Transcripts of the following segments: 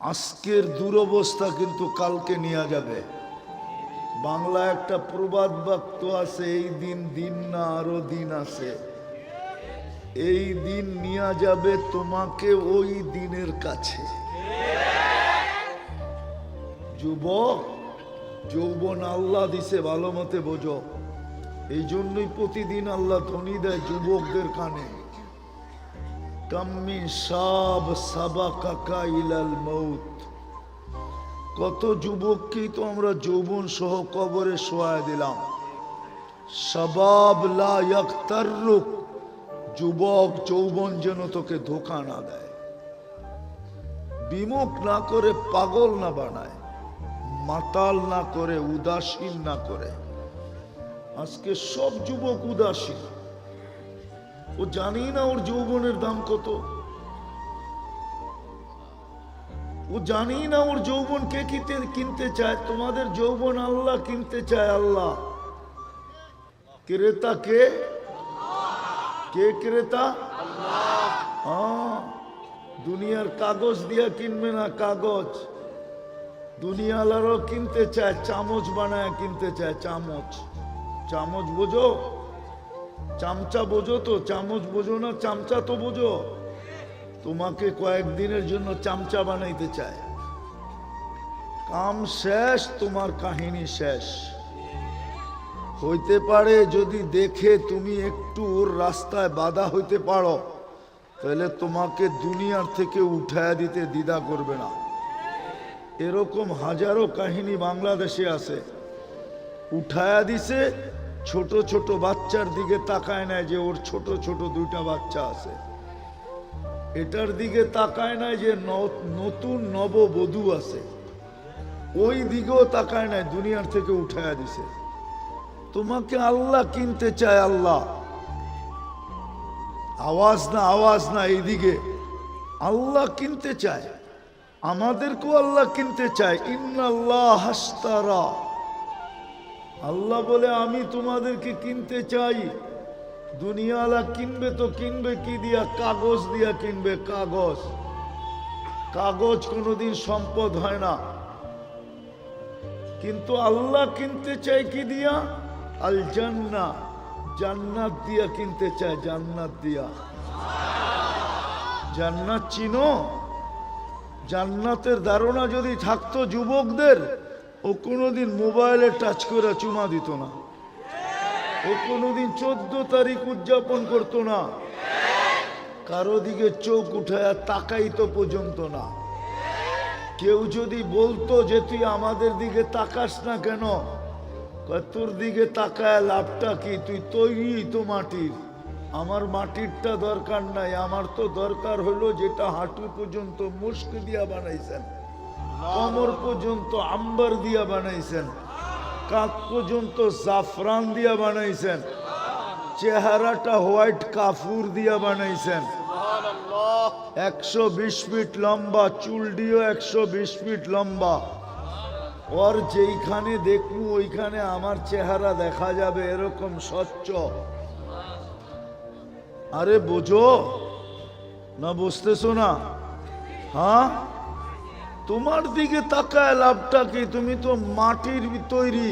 আজকের দুরবস্থা কিন্তু কালকে নিয়ে যাবে। বাংলা একটা প্রবাদ বাক্য আছে, এই দিন দিন না আরও দিন আছে। এই দিন নিয়ে যাবে তোমাকে ওই দিনের কাছে। যুবক, যৌবন আল্লাহ দিছে, ভালো মতে বোঝো। এই জন্যই প্রতিদিন আল্লাহ ধ্বনি দেয় যুবকদের কানে। কাম্মি সাব সাবা কাকা ইলাল মৌত। কত যুবককেই তো আমরা যৌবন সহ কবরে শোয়ায় দিলাম। সবাব লা যুবক যৌবন যেন তোকে ধোকা না দেয়। বিমুখ না করে পাগল না বানায়, মাতাল না করে, উদাসীন না করে। আজকে সব যুবক উদাসীন। ও জানি না ওর যৌবনের দাম কত। ও জানি না ওর যৌবন কে কিনতে কিনতে চায়। তোমাদের যৌবন আল্লাহ কিনতে চায় আল্লাহ। ক্রেতা কে? কে ক্রেতা? দুনিয়ার কাগজ দিয়া কিনবে না কাগজ। দুনিয়ালারও কিনতে চায়, চামচ বানায় কিনতে চায়, চামচ। চামচ বোঝো? চামচা বোঝো তো, চামচ বোঝো না, চামচা তো বোঝো। তোমাকে কয়েকদিনের জন্য চামচা বানাইতে চায় কাম শেষ, তোমার কাহিনী শেষ। হইতে পারে যদি দেখে তুমি একটু ওর রাস্তায় বাধা হইতে পারো, তাহলে তোমাকে দুনিয়ার থেকে উঠায় দিতে দ্বিধা করবে না। এরকম হাজারো কাহিনী বাংলাদেশে আছে। উঠায়া দিছে ছোট ছোট বাচ্চার দিকে তাকায় নাই যে ওর ছোট ছোট দুইটা বাচ্চা আছে। এটার দিকে তাকায় নাই যে ন- নতুন নববধূ আছে। ওই দিকেও তাকায় নাই, দুনিয়ার থেকে উঠায়া দিছে। তোমাকে আল্লাহ কিনতে চায় আল্লাহ। আওয়াজ না আওয়াজ না, এইদিকে। আল্লাহ কিনতে চায়। আমাদেরকেও আল্লাহ কিনতে চায়। ইন্নাল্লাহ হাস্তারা। আল্লাহ বলে, আমি তোমাদেরকে কিনতে চাই। দুনিয়ালা কিনবে তো কিনবে, কি দিয়া? কাগজ দিয়া কিনবে, কাগজ। কাগজ কোনোদিন সম্পদ হয় না। কিন্তু আল্লাহ কিনতে চাই কি দিয়া? আল জান্না জান্নাত দিয়া কিনতে চায়, জান্নাত দিয়া। জান্নাত চিনো? জান্নাতের ধারণা যদি থাকতো যুবকদের ও কোনোদিন মোবাইলে টাচ করে চুমা দিত না। ও কোনোদিন চোদ্দ তারিখ উদযাপন করতো না। কারও দিকে চোখ উঠায় তাকাইতো পর্যন্ত না। কেউ যদি বলতো যে তুই আমাদের দিকে তাকাস না কেন তোর দিকে তাকায় লাভটা কি? তুই তৈরি তো মাটির। আমার মাটিরটা দরকার নাই। আমার তো দরকার হলো যেটা হাঁটু পর্যন্ত মুস্ক দিয়া বানাইছেন। কমর পর্যন্ত আম্বার দিয়া বানাইছেন। কাক পর্যন্ত জাফরান দিয়া বানাইছেন। চেহারাটা হোয়াইট কাফুর দিয়া বানাইছেন। একশো বিশ ফিট লম্বা চুলডিও একশো বিশ ফিট লম্বা। ওর যেইখানে দেখব, ওইখানে আমার চেহারা দেখা যাবে এরকম স্বচ্ছ। আরে বোঝো, না বুঝতেছো না? হ্যাঁ? তোমার দিকে তাকায় লাভটা কি? তুমি তো মাটির তৈরি।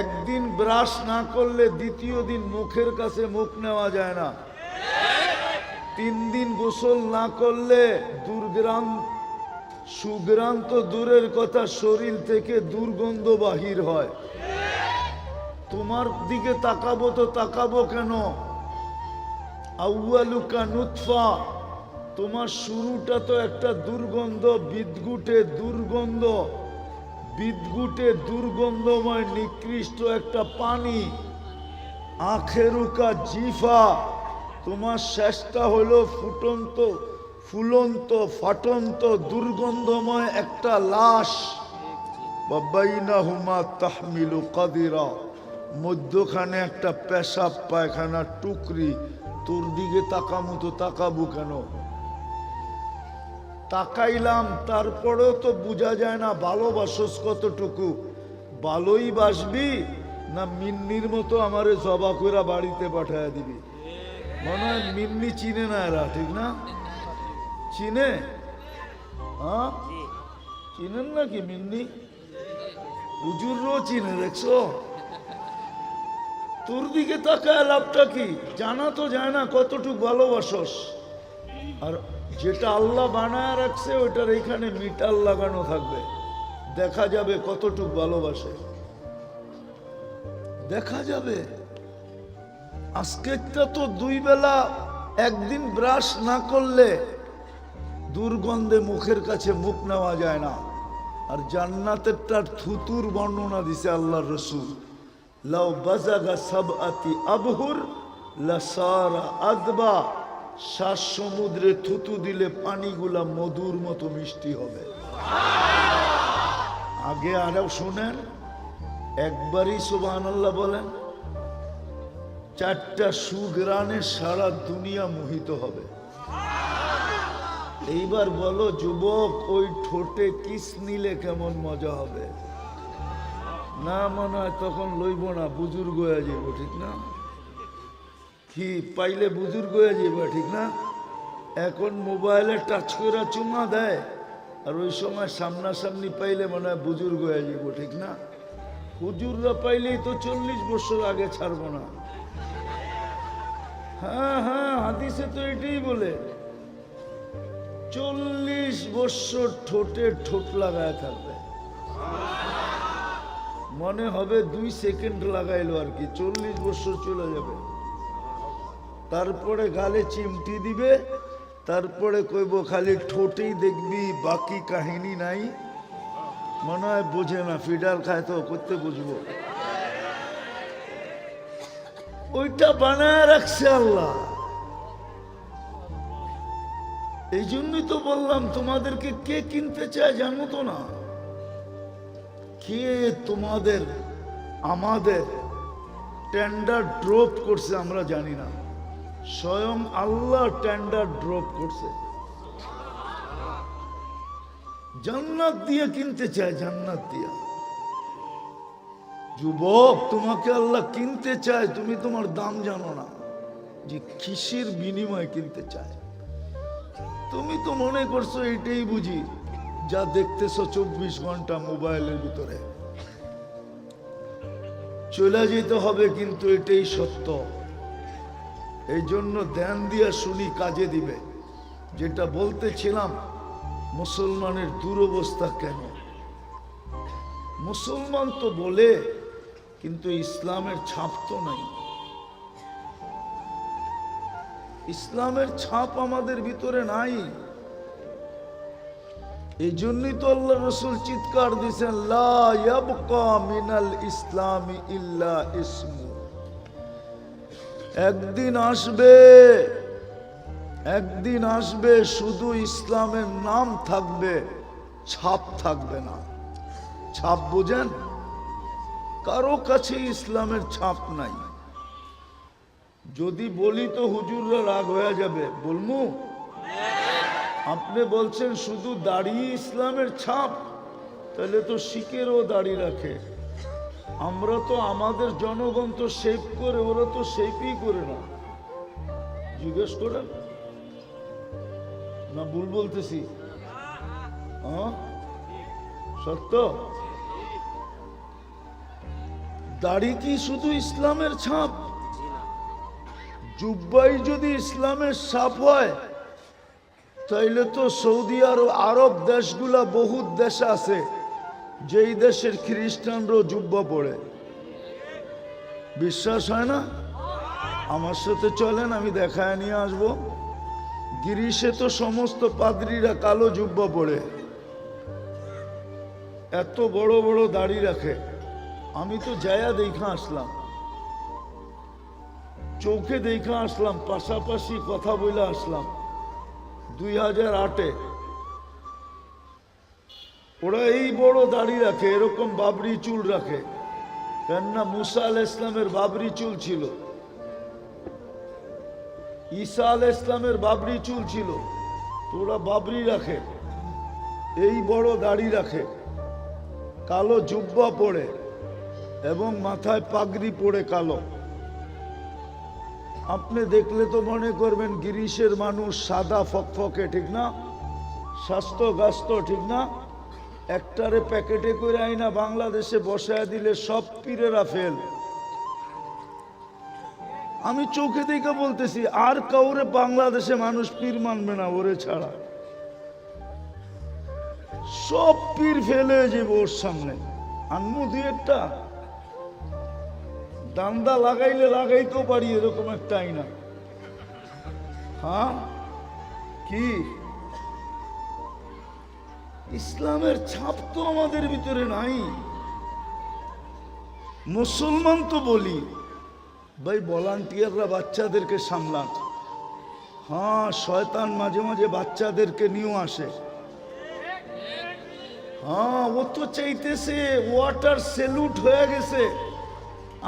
একদিন ব্রাশ না করলে দ্বিতীয় দিন মুখের কাছে মুখ নেওয়া যায় না। তিন দিন গোসল না করলে দুর্গ্রাম সুগ্রাম তো দূরের কথা শরীর থেকে দুর্গন্ধ বাহির হয়। তোমার দিকে তাকাবো তো তাকাবো কেন? আউয়ালুকা নুৎফা তোমার শুরুটা তো একটা দুর্গন্ধ বিদগুটে দুর্গন্ধ। বিদগুটে দুর্গন্ধময়, নিকৃষ্ট একটা পানি। আখেরুকা জিফা। তোমার শেষটা হলো ফুটন্ত, ফুলন্ত, ফাটন্ত, দুর্গন্ধময় একটা লাশ। বাবাইনা হুমা তাহমিলু কাদিরা। মধ্যখানে একটা পেশাব পায়খানা টুকরি। তোর দিকে তাকামু তো তাকাবো কেন? তাকাইলাম, তারপরেও তো বোঝা যায় না ভালোবাসস কতটুকু। ভালোই বাসবি না মিন্নির মতো আমারে জবা করে বাড়িতে পাঠায় দিবি? মনে হয় মিন্নি চিনে না এরা, ঠিক না? চিনে? হ্যাঁ? চিনেন নাকি মিন্নি? হুজুরও চিনে, দেখছ? তোর দিকে তাকায় লাভটা কি? জানা তো যায় না কতটুক ভালোবাসস। আর যেটা আল্লাহ বানায় রাখছে ওইটার এখানে মিটার লাগানো থাকবে। দেখা যাবে কতটুক ভালোবাসে। দেখা যাবে। আজকেরটা তো দুই বেলা একদিন ব্রাশ না করলে দুর্গন্ধে মুখের কাছে মুখ নেওয়া যায় না। আর জান্নাতেরটার থুতুর বর্ণনা দিছে আল্লাহর রসুল। লাউ বাজাগা সব আতি আবহুর লাসারা আদবা। শ্বাস সমুদ্রে থুতু দিলে পানিগুলা মধুর মতো মিষ্টি হবে। আগে আরও শোনেন, একবারই সুবাহ আল্লাহ বলেন, চারটা সুগ্রানে সারা দুনিয়া মোহিত হবে। এইবার বলো, যুবক, ওই ঠোঁটে কিস নিলে কেমন মজা হবে? না মনে হয় তখন লইব না, বুজুর্গ হয়ে যাইব, ঠিক না? কি পাইলে বুজুর্গ হয়ে যাইব, ঠিক না? এখন মোবাইলে টাচ করে চুমা দেয়, আর ওই সময় সামনাসামনি পাইলে মনে হয় বুজুর্গ হয়ে যাইব, ঠিক না? হুজুররা পাইলেই তো চল্লিশ বছর আগে ছাড়বো না। হ্যাঁ হ্যাঁ হাদিসে তো এটাই বলে, চল্লিশ বছর ঠোঁটে ঠোঁট লাগায় থাকবে। মনে হবে দুই সেকেন্ড লাগাইলো আর কি, চল্লিশ বছর চলে যাবে। তারপরে গালে চিমটি দিবে, তারপরে কইব খালি ঠোঁটেই দেখবি, বাকি কাহিনী নাই। মনে হয় বোঝে না ফিডার খায় তো, করতে বুঝব। ওইটা বানায় রাখছে আল্লাহ। এই জন্যই তো বললাম, তোমাদেরকে কে কিনতে চায় জানো তো না? কে তোমাদের, আমাদের টেন্ডার ড্রপ করছে আমরা জানি না। স্বয়ং আল্লাহ টেন্ডার ড্রপ করছে। জান্নাত দিয়ে কিনতে চায়, জান্নাত দিয়া। যুবক, তোমাকে আল্লাহ কিনতে চায়, তুমি তোমার দাম জানো না। যে কিসের বিনিময়ে কিনতে চায়। তুমি তো মনে করছ এটাই বুঝি, যা দেখতেছো চব্বিশ ঘণ্টা মোবাইলের ভিতরে। চলে যেতে হবে কিন্তু এটাই সত্য। এই জন্য ধ্যান দিয়া শুনি, কাজে দিবে। যেটা বলতেছিলাম, মুসলমানের দুরবস্থা কেন? মুসলমান তো বলে, কিন্তু ইসলামের ছাপ তো নাই। ইসলামের ছাপ আমাদের ভিতরে নাই। এই জন্যই তো আল্লাহ রসুল চিৎকার ইয়াবকা মিনাল ইসলামি ইল্লা ইসমু। একদিন আসবে একদিন আসবে, শুধু ইসলামের নাম থাকবে, ছাপ থাকবে না। ছাপ বুঝেন? কারও কাছে ইসলামের ছাপ নাই। যদি বলি তো হুজুররা রাগ হয়ে যাবে। বলমু? আপনি বলছেন শুধু দাড়ি ইসলামের ছাপ, তাহলে তো শিখেরও দাড়ি রাখে। আমরা তো আমাদের জনগণ তো শেপ করে, ওরা তো শেপই করে না। জিজ্ঞেস করেন? না, ভুল বলতেছি। হ্যাঁ? সত্য? দাড়ি কি শুধু ইসলামের ছাপ? জুব্বাই যদি ইসলামের ছাপ হয়, তাইলে তো সৌদি আরব আরব দেশগুলা বহুত দেশ আছে। যেই দেশের খ্রিস্টানরাও জুব্বা পড়ে, বিশ্বাস হয় না? আমার সাথে চলেন, আমি দেখায় নিয়ে আসব। গিরিশে তো সমস্ত পাদ্রীরা কালো জুব্বা পড়ে। এত বড় বড় দাড়ি রাখে। আমি তো জায়া দেখা আসলাম। চোখে দেখা আসলাম, পাশাপাশি কথা বলে আসলাম। দুই হাজার আটে ওরা এই বড় দাড়ি রাখে, এরকম বাবরি চুল রাখে। কেননা মুসা আল ইসলামের বাবরি চুল ছিল। ঈসা আল ইসলামের বাবরি চুল ছিল। তো ওরা বাবরি রাখে। এই বড় দাড়ি রাখে। কালো জুব্বা পরে এবং মাথায় পাগড়ি পরে কালো। আপনি দেখলে তো মনে করবেন গিরিশের মানুষ সাদা ফকফকে, ঠিক না? স্বাস্থ্য গাস্ত ঠিক না? একটারে প্যাকেটে করে আইনা বাংলাদেশে বসায় দিলে সব পীরেরা ফেল। আমি চোখে দেখে বলতেছি, আর কাউরে বাংলাদেশে মানুষ পীর মানবে না ওরে ছাড়া। সব পীর ফেলে যাবে ওর সামনে। আনমু দুই একটা। দান্দা লাগাইলে লাগাইতেও পারি এরকম একটা আইনা। হ্যাঁ? কি? ইসলামের ছাপ তো আমাদের ভিতরে নাই। মুসলমান তো বলি, ভাই ভলান্টিয়াররা বাচ্চাদেরকে সামলান। হ্যাঁ শয়তান মাঝে মাঝে বাচ্চাদেরকে নিয়েও আসে। হ্যাঁ ও তো চাইতেছে ওয়াটার সেলুট হয়ে গেছে।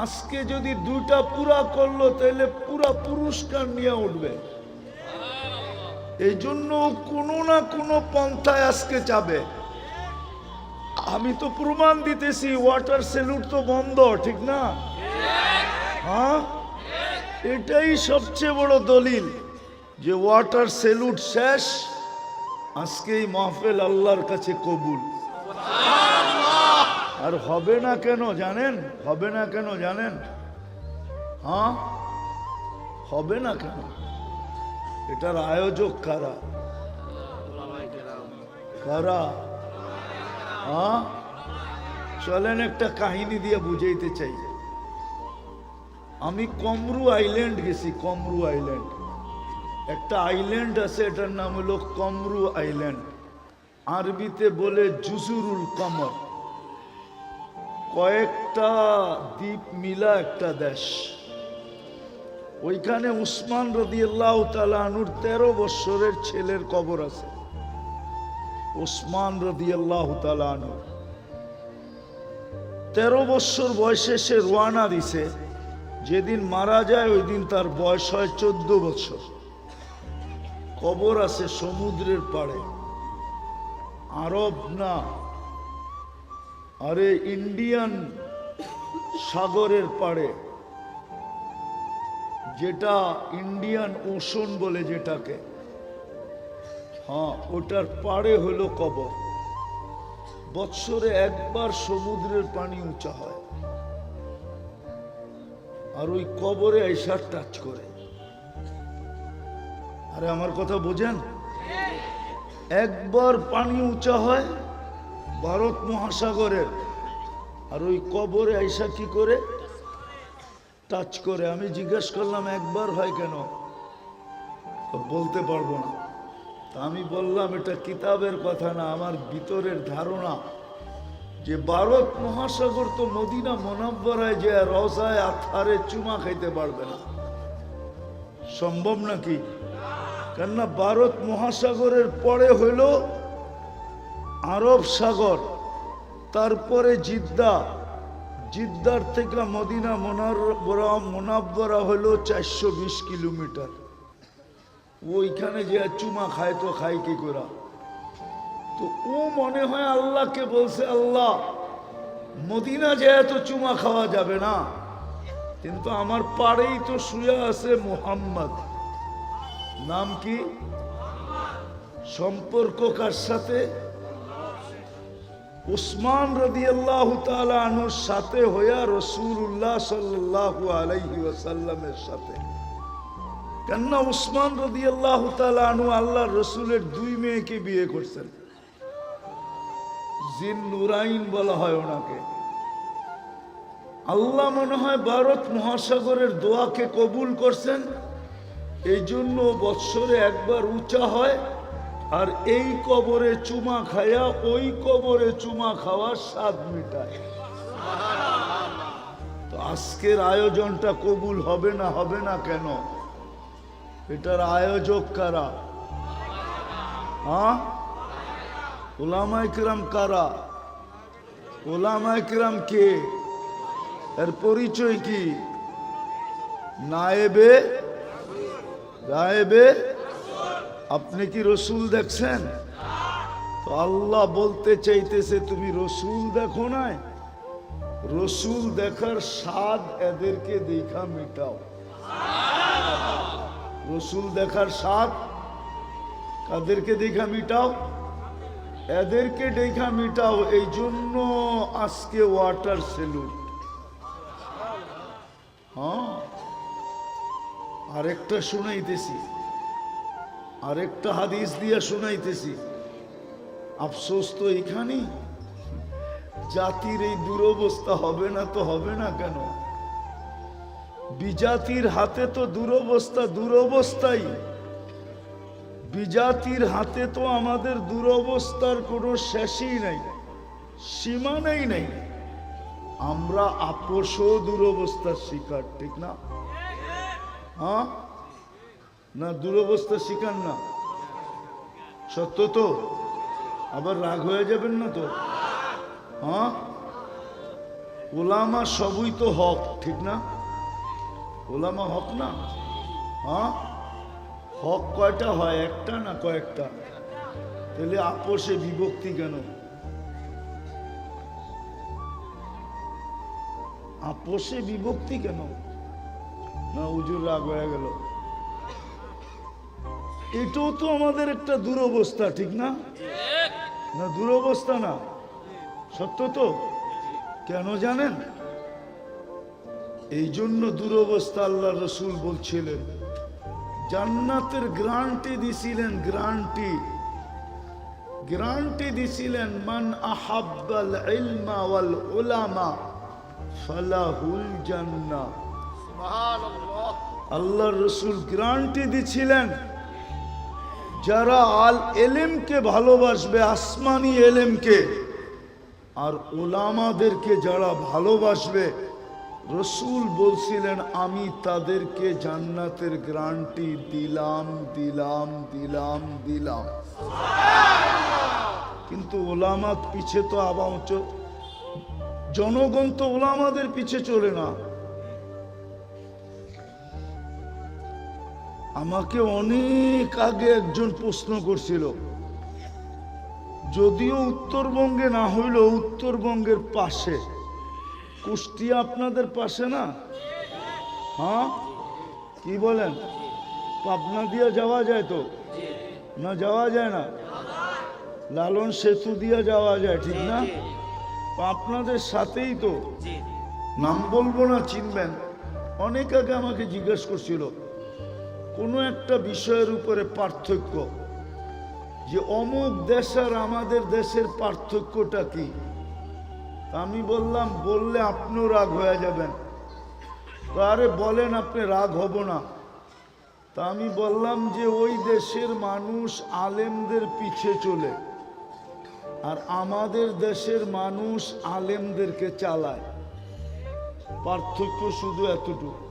আজকে যদি দুইটা পুরা করল, তাহলে পুরা পুরস্কার নিয়ে উঠবে। এই জন্য কোনো না কোনো পন্থায় আজকে যাবে। আমি তো প্রমাণ দিতেছি ওয়াটার সেলুট তো বন্ধ, ঠিক না? হ্যাঁ? এটাই সবচেয়ে বড় দলিল যে ওয়াটার সেলুট শেষ আজকে এই মাহফেল আল্লাহর কাছে কবুল। আর হবে না কেন জানেন? হবে না কেন জানেন? হ্যাঁ? হবে না কেন? এটার আয়োজক কারা? কারা? হ্যাঁ? চলেন একটা কাহিনী দিয়ে বুঝাইতে চাই। আমি কমরু আইল্যান্ড গেছি, কমরু আইল্যান্ড। একটা আইল্যান্ড আছে, এটার নাম হলো কমরু আইল্যান্ড। আরবিতে বলে জুজুরুল কমর। কয়েকটা দ্বীপ মিলা একটা দেশ। ওইখানে উসমান রদিয়াল্লাহ তালানুর তেরো বৎসরের ছেলের কবর আছে। উসমান রদিয়াল্লাহ তালানুর তেরো বৎসর বয়সে সে রোয়ানা দিছে। যেদিন মারা যায় ওই দিন তার বয়স হয় চোদ্দ বছর কবর আছে সমুদ্রের পাড়ে। আরব না। আরে ইন্ডিয়ান সাগরের পাড়ে। যেটা ইন্ডিয়ান ওশন বলে যেটাকে। হ্যাঁ ওটার পাড়ে হলো কবর। বৎসরে একবার সমুদ্রের পানি উঁচা হয়। আর ওই কবরে আইসা টাচ করে। আরে, আমার কথা বোঝেন? একবার পানি উঁচা হয় ভারত মহাসাগরের। আর ওই কবরে আইসা কি করে? টাচ করে আমি জিজ্ঞেস করলাম, একবার হয় কেন? বলতে পারব না। আমি বললাম, এটা কিতাবের কথা না, আমার ভিতরের ধারণা যে ভারত মহাসাগর তো মদিনা মোনাব্বরায় যে রসায় আথারে চুমা খাইতে পারবে না। সম্ভব নাকি? কেননা ভারত মহাসাগরের পরে হইল আরব সাগর, তারপরে জিদ্দা জিদ্দার থেকে মদিনা মোনাব্বরা মোনাব্বরা হলো চারশো বিশ কিলোমিটার। ওইখানে যে চুমা খায় তো খায় কি করা? তো ও মনে হয় আল্লাহকে বলছে, আল্লাহ, মদিনা যে এত চুমা খাওয়া যাবে না, কিন্তু আমার পাড়েই তো শুয়ে আছে মোহাম্মদ। নাম কি? সম্পর্ক কার সাথে? উসমান রদি আল্লাহ আনুর সাথে হইয়া রসুল্লাহ সাল্লাহ আলাইহি ওয়াসাল্লামের সাথে। কেননা উসমান রদি আল্লাহ আনু আল্লাহ রসুলের দুই মেয়েকে বিয়ে করছেন। জিন নুরাইন বলা হয় ওনাকে। আল্লাহ মনে হয় ভারত মহাসাগরের দোয়াকে কবুল করছেন এই জন্য বৎসরে একবার উঁচা হয়। আর এই কবরে চুমা খায়া ওই কবরে চুমা খাওয়ার স্বাদ মিটায়। তো আজকের আয়োজনটা কবুল হবে না হবে না কেন? এটার আয়োজক কারা? হ্যাঁ? ওলামাই কিরাম কারা? ওলামাই কিরাম কে? এর পরিচয় কি? নায়েবে? গায়েবে আপনি কি রসুল দেখছেন? তো আল্লাহ বলতে চাইতেছে, তুমি রসুল দেখো নাই? রসুল দেখার স্বাদ এদেরকে দেখা মিটাও। রসুল দেখার স্বাদ কাদেরকে দেখা মিটাও? এদেরকে দেখা মিটাও, এই জন্য আজকে ওয়াটার সেলুট হ্যাঁ? আরেকটা শুনাইতেছি। আরেকটা হাদিস দিয়া শুনাইতেছি। আফসোস তো এখানেই জাতির এই দুরবস্থা হবে না তো হবে না কেন? বিজাতির হাতে তো দুরবস্থা, দুরবস্থাই। বিজাতির হাতে তো আমাদের দুরবস্থার কোনো শেষই নাই, সীমানাই নেই। আমরা আপোষও দুরবস্থার শিকার, ঠিক না? হ্যাঁ? না দুরবস্থার শিকার না। সত্য তো? আবার রাগ হয়ে যাবেন না তো? হ্যাঁ? ওলামা সবই তো হক, ঠিক না? ওলামা হক না? হ্যাঁ? হক কয়টা হয়? একটা না কয়েকটা? তাহলে আপোষে বিভক্তি কেন? আপোষে বিভক্তি কেন? না, উজুর রাগ হয়ে গেল। এটাও তো আমাদের একটা দুরবস্থা ঠিক না? না দুরবস্থা না। সত্য তো? কেন জানেন? এই জন্য দুরবস্থা আল্লাহ রসুল বলছিলেন জান্নাতের গ্রান্টি দিছিলেন গ্রান্টি। গ্রান্টি দিছিলেন মান আহাব্বাল ইলমা ওয়াল উলামা ফালাহুল জান্নাহ। আল্লাহ রসুল গ্রান্টি দিছিলেন। যারা আল এলেমকে ভালোবাসবে, আসমানি এলেমকে, আর ওলামাদেরকে যারা ভালোবাসবে, রসুল বলছিলেন, আমি তাদেরকে জান্নাতের গ্রান্টি দিলাম দিলাম দিলাম দিলাম। কিন্তু ওলামাত পিছে তো আবার জনগণ তো ওলামাদের পিছে চলে না। আমাকে অনেক আগে একজন প্রশ্ন করছিল। যদিও উত্তরবঙ্গে না হইলেও উত্তরবঙ্গের পাশে। কুষ্টিয়া আপনাদের পাশে না? হ্যাঁ? কি বলেন? পাবনা দিয়ে যাওয়া যায় তো? না যাওয়া যায় না? লালন সেতু দিয়ে যাওয়া যায়, ঠিক না? আপনাদের সাথেই তো। নাম বলব না, চিনবেন। অনেক আগে আমাকে জিজ্ঞেস করছিল। কোনো একটা বিষয়ের উপরে পার্থক্য। যে অমুক দেশ আর আমাদের দেশের পার্থক্যটা কি? আমি বললাম, বললে আপনিও রাগ হয়ে যাবেন। আরে বলেন, আপনি রাগ হব না। তা আমি বললাম যে ওই দেশের মানুষ আলেমদের পিছে চলে, আর আমাদের দেশের মানুষ আলেমদেরকে চালায়। পার্থক্য শুধু এতটুকু।